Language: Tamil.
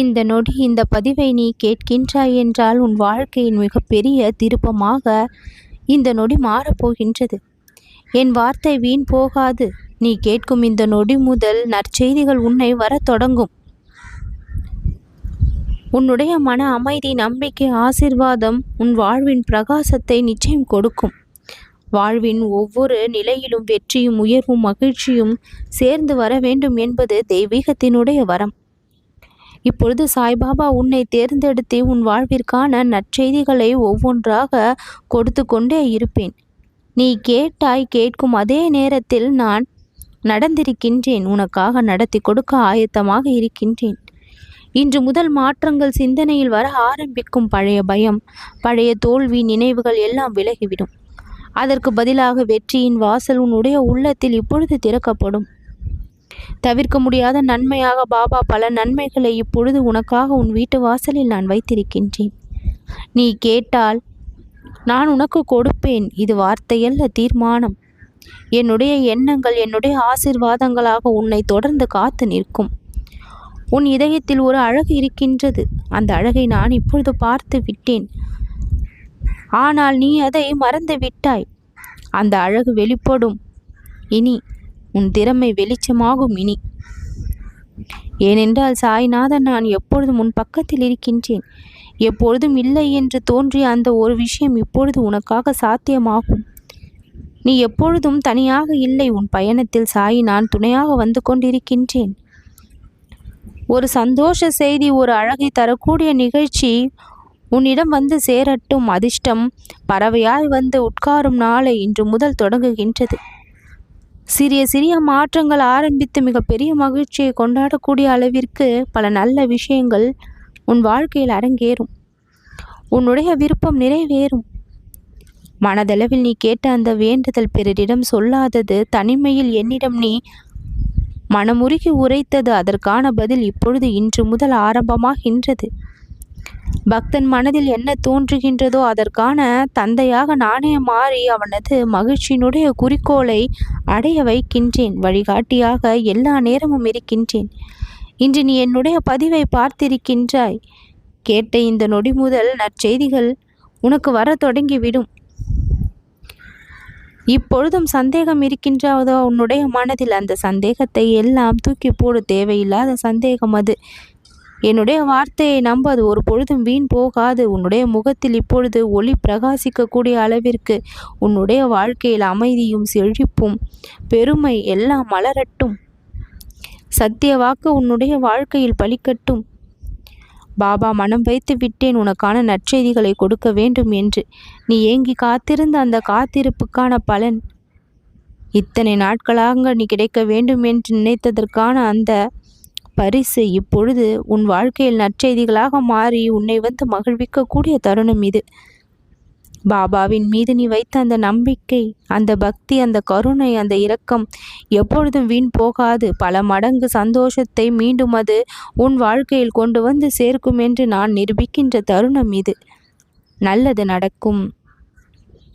இந்த நொடி இந்த பதிவை நீ கேட்கின்றாய் என்றால் உன் வாழ்க்கையின் மிகப்பெரிய திருப்பமாக இந்த நொடி மாறப்போகின்றது என் வார்த்தை வீண் போகாது. நீ கேட்கும் இந்த நொடி முதல் நற்செய்திகள் உன்னை வரத் தொடங்கும். உன்னுடைய மன அமைதி நம்பிக்கை ஆசிர்வாதம் உன் வாழ்வின் பிரகாசத்தை நிச்சயம் கொடுக்கும். வாழ்வின் ஒவ்வொரு நிலையிலும் வெற்றியும் உயர்வும் மகிழ்ச்சியும் சேர்ந்து வர வேண்டும் என்பது தெய்வீகத்தினுடைய வரம். இப்பொழுது சாய்பாபா உன்னை தேர்ந்தெடுத்து உன் வாழ்விற்கான நற்செய்திகளை ஒவ்வொன்றாக கொடுத்து கொண்டே இருப்பேன். நீ கேட்டாய் கேட்கும் அதே நேரத்தில் நான் நடந்திருக்கின்றேன். உனக்காக நடத்தி கொடுக்க ஆயத்தமாக இருக்கின்றேன். இன்று முதல் மாற்றங்கள் சிந்தனையில் வர ஆரம்பிக்கும் பழைய பயம் பழைய தோல்வி நினைவுகள் எல்லாம் விலகிவிடும். அதற்கு பதிலாக வெற்றியின் வாசல் உன்னுடைய உள்ளத்தில் இப்பொழுது திறக்கப்படும். தவிர்க்க முடியாத நன்மையாக பாபா பல நன்மைகளை இப்பொழுது உனக்காக உன் வீட்டு வாசலில் நான் வைத்திருக்கின்றேன். நீ கேட்டால் நான் உனக்கு கொடுப்பேன். இது வார்த்தையல்ல தீர்மானம். என்னுடைய எண்ணங்கள் என்னுடைய ஆசிர்வாதங்களாக உன்னை தொடர்ந்து காத்து நிற்கும். உன் இதயத்தில் ஒரு அழகு இருக்கின்றது. அந்த அழகை நான் இப்பொழுது பார்த்து விட்டேன். ஆனால் நீ அதை மறந்து விட்டாய். அந்த அழகு வெளிப்படும். இனி உன் திறமை வெளிச்சமாகும் இனி. ஏனென்றால் சாய்நாதன் நான் எப்பொழுதும் உன் பக்கத்தில் இருக்கின்றேன். எப்பொழுதும் இல்லை என்று தோன்றிய அந்த ஒரு விஷயம் இப்பொழுது உனக்காக சாத்தியமாகும். நீ எப்பொழுதும் தனியாக இல்லை உன் பயணத்தில் சாய் நான் துணையாக வந்து கொண்டிருக்கின்றேன். ஒரு சந்தோஷ செய்தி ஒரு அழகை தரக்கூடிய நிகழ்ச்சி உன்னிடம் வந்து சேரட்டும். அதிர்ஷ்டம் பறவையாய் வந்து உட்காரும் நாளை இன்று முதல் தொடங்குகின்றது. சிறிய சிறிய மாற்றங்கள் ஆரம்பித்து மிகப்பெரிய மகிழ்ச்சியை கொண்டாடக்கூடிய அளவிற்கு பல நல்ல விஷயங்கள் உன் வாழ்க்கையில் அரங்கேறும். உன்னுடைய விருப்பம் நிறைவேறும். மனதளவில் நீ கேட்ட அந்த வேண்டுதல் பிறரிடம் சொல்லாதது தனிமையில் என்னிடம் நீ மனமுருகி உரைத்தது அதற்கான பதில் இப்பொழுது இன்று முதல் ஆரம்பமாகின்றது. பக்தன் மனதில் என்ன தோன்றுகின்றதோ அதற்கான தந்தையாக நானே மாறி அவனது மகிழ்ச்சியினுடைய குறிக்கோளை அடைய வைக்கின்றேன். வழிகாட்டியாக எல்லா நேரமும் இருக்கின்றேன். இன்று நீ என்னுடைய பதிவை பார்த்திருக்கின்றாய். கேட்ட இந்த நொடி முதல் நற்செய்திகள் உனக்கு வர தொடங்கிவிடும். இப்பொழுதும் சந்தேகம் இருக்கின்றதோ உன்னுடைய மனதில் அந்த சந்தேகத்தை எல்லாம் தூக்கி போடு தேவையில்லாத சந்தேகம் அது. என்னுடைய வார்த்தையை நம்ப அது ஒரு பொழுதும் வீண் போகாது. உன்னுடைய முகத்தில் இப்பொழுது ஒளி பிரகாசிக்கக்கூடிய அளவிற்கு உன்னுடைய வாழ்க்கையில் அமைதியும் செழிப்பும் பெருமை எல்லாம் மலரட்டும். சத்திய வாக்கு உன்னுடைய வாழ்க்கையில் பலிக்கட்டும். பாபா மனம் வைத்து விட்டேன். உனக்கான நற்செய்திகளை கொடுக்க வேண்டும் என்று. நீ ஏங்கி காத்திருந்த அந்த காத்திருப்புக்கான பலன் இத்தனை நாட்களாக நீ கிடைக்க வேண்டும் என்று நினைத்ததற்கான அந்த பரிசு இப்பொழுது உன் வாழ்க்கையில் நற்செய்திகளாக மாறி உன்னை வந்து மகிழ்விக்கக்கூடிய தருணம் இது. பாபாவின் மீது நீ வைத்த அந்த நம்பிக்கை அந்த பக்தி அந்த கருணை அந்த இரக்கம் எப்பொழுதும் வீண் போகாது. பல மடங்கு சந்தோஷத்தை மீண்டும் அது உன் வாழ்க்கையில் கொண்டு வந்து சேர்க்கும் என்று நான் நிரூபிக்கின்ற தருணம் இது. நல்லது நடக்கும்.